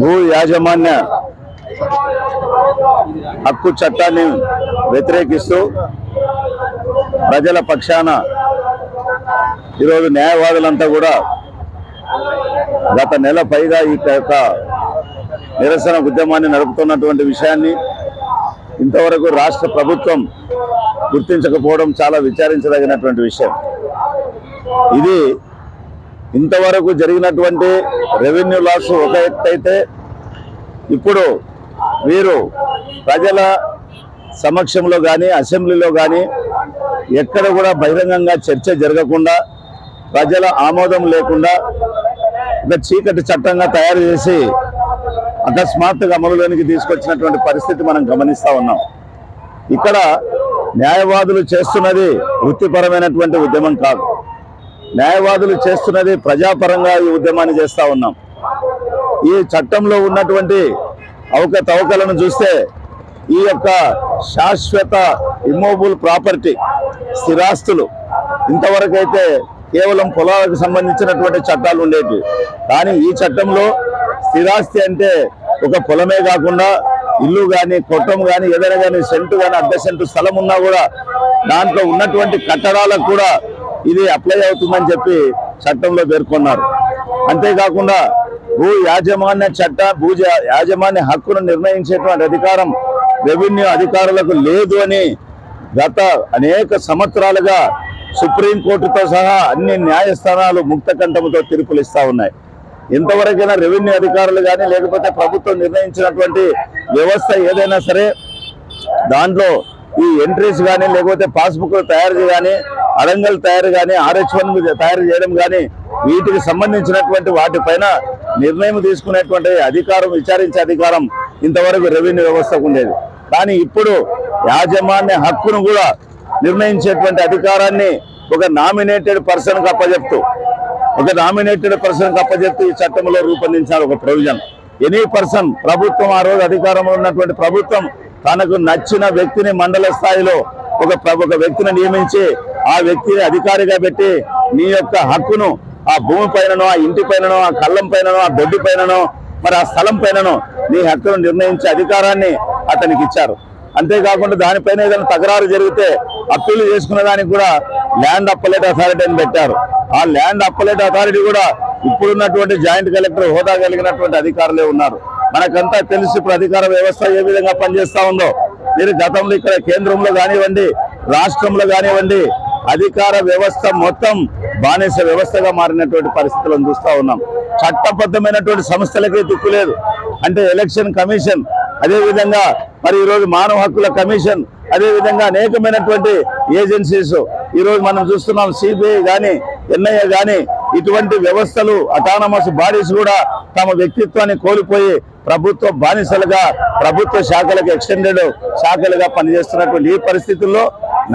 భూ యాజమాన్య హక్కు చట్టాన్ని వ్యతిరేకిస్తూ ప్రజల పక్షాన ఈరోజు న్యాయవాదులంతా కూడా గత నెల పైగా ఈ యొక్క నిరసన ఉద్యమాన్ని నడుపుతున్నటువంటి విషయాన్ని ఇంతవరకు రాష్ట్ర ప్రభుత్వం గుర్తించకపోవడం చాలా విచారించదగినటువంటి విషయం. ఇది ఇంతవరకు జరిగినటువంటి రెవెన్యూ లాస్ ఒక ఎత్తైతే ఇప్పుడు వీరు ప్రజల సమక్షంలో కానీ అసెంబ్లీలో కానీ ఎక్కడ కూడా బహిరంగంగా చర్చ జరగకుండా ప్రజల ఆమోదం లేకుండా ఒక చీకటి చట్టంగా తయారు చేసి అకస్మాత్తుగా అమలులోనికి తీసుకొచ్చినటువంటి పరిస్థితి మనం గమనిస్తూ ఉన్నాం. ఇక్కడ న్యాయవాదులు చేస్తున్నది వృత్తిపరమైనటువంటి ఉద్యమం కాదు. న్యాయవాదులు చేస్తున్నది ప్రజాపరంగా ఈ ఉద్యమాన్ని చేస్తూ ఉన్నాం. ఈ చట్టంలో ఉన్నటువంటి అవకతవకలను చూస్తే ఈ యొక్క శాశ్వత ఇమ్మోబుల్ ప్రాపర్టీ స్థిరాస్తులు ఇంతవరకు అయితే కేవలం పొలాలకు సంబంధించినటువంటి చట్టాలు ఉండేవి. కానీ ఈ చట్టంలో స్థిరాస్తి అంటే ఒక పొలమే కాకుండా ఇల్లు కానీ కొట్టం కానీ ఏదైనా కానీ సెంటు కానీ అర్ధ సెంటు స్థలం ఉన్నా కూడా దాంట్లో ఉన్నటువంటి కట్టడాలకు కూడా ఇది అప్లై అవుతుందని చెప్పి చట్టంలో పేర్కొన్నారు. అంతేకాకుండా భూ యాజమాన్య చట్ట భూ యాజమాన్య హక్కును నిర్ణయించేటువంటి అధికారం రెవెన్యూ అధికారులకు లేదు అని గత అనేక సంవత్సరాలుగా సుప్రీంకోర్టుతో సహా అన్ని న్యాయస్థానాలు ముక్త కంఠముతో తీర్పులు ఇస్తూ ఉన్నాయి. ఇంతవరకైనా రెవెన్యూ అధికారులు కానీ లేకపోతే ప్రభుత్వం నిర్ణయించినటువంటి వ్యవస్థ ఏదైనా సరే దాంట్లో ఈ ఎంట్రీస్ కానీ లేకపోతే పాస్బుక్ తయారు కానీ అడంగల్ తయారు కానీ ఆర్హెచ్ వన్ తయారు చేయడం కానీ వీటికి సంబంధించినటువంటి వాటిపైన నిర్ణయం తీసుకునేటువంటి అధికారం విచారించే అధికారం ఇంతవరకు రెవెన్యూ వ్యవస్థకు ఉండేది. కానీ ఇప్పుడు యాజమాన్య హక్కును కూడా నిర్ణయించేటువంటి అధికారాన్ని ఒక నామినేటెడ్ పర్సన్కి అప్పజెప్తూ ఒక నామినేటెడ్ పర్సన్ అప్పజెప్తూ ఈ చట్టంలో రూపొందించారు ఒక ప్రొవిజన్. ఎనీ పర్సన్ ప్రభుత్వం ఆ రోజు అధికారంలో ఉన్నటువంటి ప్రభుత్వం తనకు నచ్చిన వ్యక్తిని మండల స్థాయిలో ఒక ఒక వ్యక్తిని నియమించి ఆ వ్యక్తిని అధికారిగా పెట్టి నీ యొక్క హక్కును ఆ భూమి పైననో ఆ ఇంటి పైననో ఆ కళ్ళం పైననో ఆ దొడ్డి పైననో మరి ఆ స్థలం పైననో నీ హక్కును నిర్ణయించే అధికారాన్ని అతనికి ఇచ్చారు. అంతేకాకుండా దానిపైన ఏదైనా తగరారు జరిగితే అప్పీలు చేసుకునే దానికి కూడా ల్యాండ్ అప్పలేట్ అథారిటీ అని పెట్టారు. ఆ ల్యాండ్ అప్పలేట్ అథారిటీ కూడా ఇప్పుడున్నటువంటి జాయింట్ కలెక్టర్ హోదా కలిగినటువంటి అధికారులే ఉన్నారు. మనకంతా తెలిసి ఇప్పుడు అధికార వ్యవస్థ ఏ విధంగా పనిచేస్తా ఉందో. మీరు గతంలో ఇక్కడ కేంద్రంలో కానివ్వండి రాష్ట్రంలో కానివ్వండి అధికార వ్యవస్థ మొత్తం బానిస వ్యవస్థగా మారినటువంటి పరిస్థితులను చూస్తూ ఉన్నాం. చట్టబద్ధమైనటువంటి సంస్థలకే దిక్కులేదు అంటే ఎలక్షన్ కమిషన్ అదేవిధంగా మరి ఈరోజు మానవ హక్కుల కమిషన్ అదేవిధంగా అనేకమైనటువంటి ఏజెన్సీస్ ఈరోజు మనం చూస్తున్నాం సిబిఐ కానీ ఎన్ఐఏ కానీ ఇటువంటి వ్యవస్థలు అటానమస్ బాడీస్ కూడా తమ వ్యక్తిత్వాన్ని కోల్పోయి ప్రభుత్వ బానిసలుగా ప్రభుత్వ శాఖలకు ఎక్స్టెండెడ్ శాఖలుగా పనిచేస్తున్నటువంటి ఈ పరిస్థితుల్లో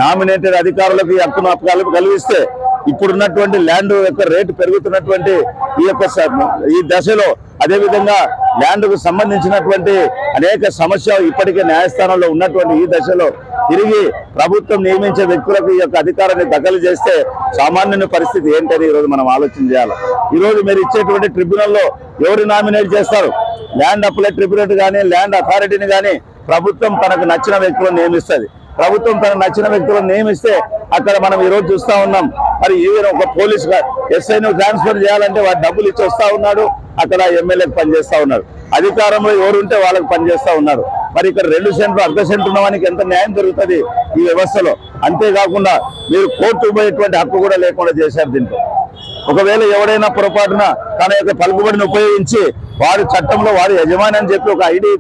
నామినేటెడ్ అధికారులకు ఈ హక్కును అప్పగాలు కలిగిస్తే ఇప్పుడున్నటువంటి ల్యాండ్ యొక్క రేటు పెరుగుతున్నటువంటి ఈ యొక్క ఈ దశలో అదేవిధంగా ల్యాండ్కు సంబంధించినటువంటి అనేక సమస్య ఇప్పటికే న్యాయస్థానంలో ఉన్నటువంటి ఈ దశలో తిరిగి ప్రభుత్వం నియమించే వ్యక్తులకు ఈ యొక్క అధికారాన్ని దఖలు చేస్తే సామాన్యుని పరిస్థితి ఏంటని ఈరోజు మనం ఆలోచన చేయాలి. ఈరోజు మీరు ఇచ్చేటువంటి ట్రిబ్యునల్లో ఎవరు నామినేట్ చేస్తారు? ల్యాండ్ అప్లై ట్రిబ్యునల్ కానీ ల్యాండ్ అథారిటీని కానీ ప్రభుత్వం తనకు నచ్చిన వ్యక్తులను నియమిస్తుంది. ప్రభుత్వం తనకు నచ్చిన వ్యక్తులను నియమిస్తే అక్కడ మనం ఈ రోజు చూస్తా ఉన్నాం. మరి ఈవెన్ ఒక పోలీస్ ఎస్ఐను ట్రాన్స్ఫర్ చేయాలంటే వాడు డబ్బులు ఇచ్చి వస్తూ ఉన్నాడు. అక్కడ ఎమ్మెల్యేకి పనిచేస్తా ఉన్నాడు. అధికారంలో ఎవరు ఉంటే వాళ్ళకి పనిచేస్తా ఉన్నారు మరి ఇక్కడ రెండు సెంట్లు అర్ధ సెంట్లు ఉన్న వానికి ఎంత న్యాయం దొరుకుతుంది ఈ వ్యవస్థలో? అంతేకాకుండా మీరు కోర్టుకు పోయేటువంటి హక్కు కూడా లేకుండా చేశారు దీంట్లో. ఒకవేళ ఎవడైనా పొరపాటున తన యొక్క పలుకుబడిని ఉపయోగించి వారు చట్టంలో వారి యజమాని అని చెప్పి ఒక ఐడి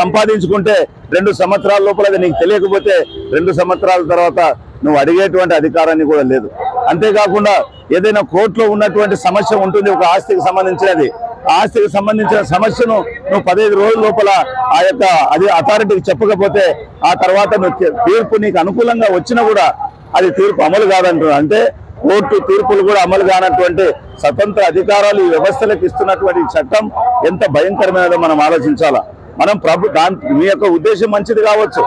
సంపాదించుకుంటే రెండు సంవత్సరాల లోపల అది నీకు తెలియకపోతే రెండు సంవత్సరాల తర్వాత నువ్వు అడిగేటువంటి అధికారాన్ని కూడా లేదు. అంతేకాకుండా ఏదైనా కోర్టులో ఉన్నటువంటి సమస్య ఉంటుంది ఒక ఆస్తికి సంబంధించినది. ఆస్తికి సంబంధించిన సమస్యను నువ్వు పదహైదు రోజుల లోపల ఆ యొక్క అది అథారిటీకి చెప్పకపోతే ఆ తర్వాత నువ్వు తీర్పు నీకు అనుకూలంగా వచ్చినా కూడా అది తీర్పు అమలు కాదంటున్నారు. అంటే కోర్టు తీర్పులు కూడా అమలు కానటువంటి స్వతంత్ర అధికారాలు ఈ వ్యవస్థలకు ఇస్తున్నటువంటి చట్టం ఎంత భయంకరమైనదో మనం ఆలోచించాలా. మనం ప్రభు దాని మీ యొక్క ఉద్దేశం మంచిది కావచ్చు.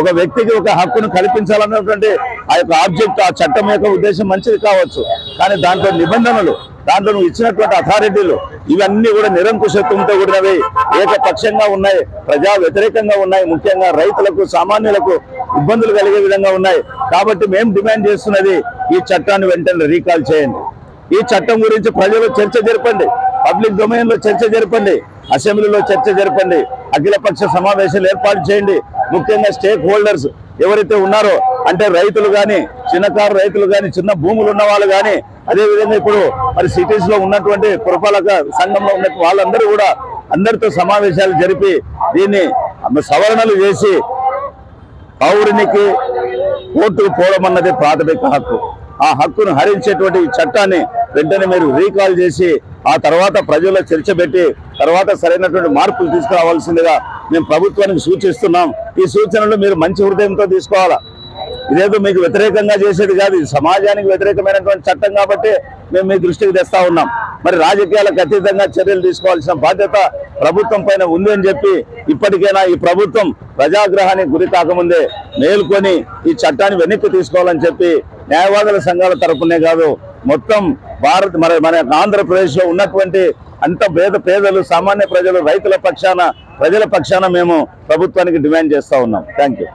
ఒక వ్యక్తికి ఒక హక్కును కల్పించాలన్నటువంటి ఆ యొక్క ఆబ్జెక్ట్ ఆ చట్టం యొక్క ఉద్దేశం మంచిది కావచ్చు. కానీ దాంట్లో నిబంధనలు దాంట్లో నువ్వు ఇచ్చినటువంటి అథారిటీలు ఇవన్నీ కూడా నిరంకుశత్వంతో కూడినవి. ఏకపక్షంగా ఉన్నాయి ప్రజా వ్యతిరేకంగా ఉన్నాయి. ముఖ్యంగా రైతులకు సామాన్యులకు ఇబ్బందులు కలిగే విధంగా ఉన్నాయి. కాబట్టి మేము డిమాండ్ చేస్తున్నది ఈ చట్టాన్ని వెంటనే రీకాల్ చేయండి. ఈ చట్టం గురించి ప్రజలు చర్చ జరపండి. పబ్లిక్ డొమైన్లో చర్చ జరపండి. అసెంబ్లీలో చర్చ జరపండి. అఖిలపక్ష సమావేశాలు ఏర్పాటు చేయండి. ముఖ్యంగా స్టేక్ హోల్డర్స్ ఎవరైతే ఉన్నారో అంటే రైతులు కానీ చిన్నకారు రైతులు కానీ చిన్న భూములు ఉన్న వాళ్ళు కానీ అదే విధంగా ఇప్పుడు మరి సిటీస్లో ఉన్నటువంటి పురపాలక సంఘంలో ఉన్న వాళ్ళందరూ కూడా అందరితో సమావేశాలు జరిపి దీన్ని సవరణలు చేసి పౌరునికి ఓటుకు పోవడం అన్నది ప్రాథమిక హక్కు. ఆ హక్కును హరించేటువంటి చట్టాన్ని వెంటనే మీరు రీకాల్ చేసి ఆ తర్వాత ప్రజల్లో చర్చబెట్టి తర్వాత సరైనటువంటి మార్పులు తీసుకురావాల్సిందిగా మేము ప్రభుత్వానికి సూచిస్తున్నాం. ఈ సూచనలు మీరు మంచి హృదయంతో తీసుకోవాలా? ఇదేదో మీకు వ్యతిరేకంగా చేసేది కాదు. ఇది సమాజానికి వ్యతిరేకమైనటువంటి చట్టం కాబట్టి మేము మీ దృష్టికి తెస్తా ఉన్నాం. మరి రాజకీయాలకు అతీతంగా చర్యలు తీసుకోవాల్సిన బాధ్యత ప్రభుత్వం పైన ఉంది అని చెప్పి ఇప్పటికైనా ఈ ప్రభుత్వం ప్రజాగ్రహానికి గురి కాకముందే మేల్కొని ఈ చట్టాన్ని వెనక్కి తీసుకోవాలని చెప్పి న్యాయవాదుల సంఘాల తరపునే కాదు మొత్తం భారత్ మన మన ఆంధ్రప్రదేశ్లో ఉన్నటువంటి అంత పేద పేదలు సామాన్య ప్రజలు రైతుల పక్షాన ప్రజల పక్షాన మేము ప్రభుత్వానికి డిమాండ్ చేస్తా ఉన్నాం. Thank you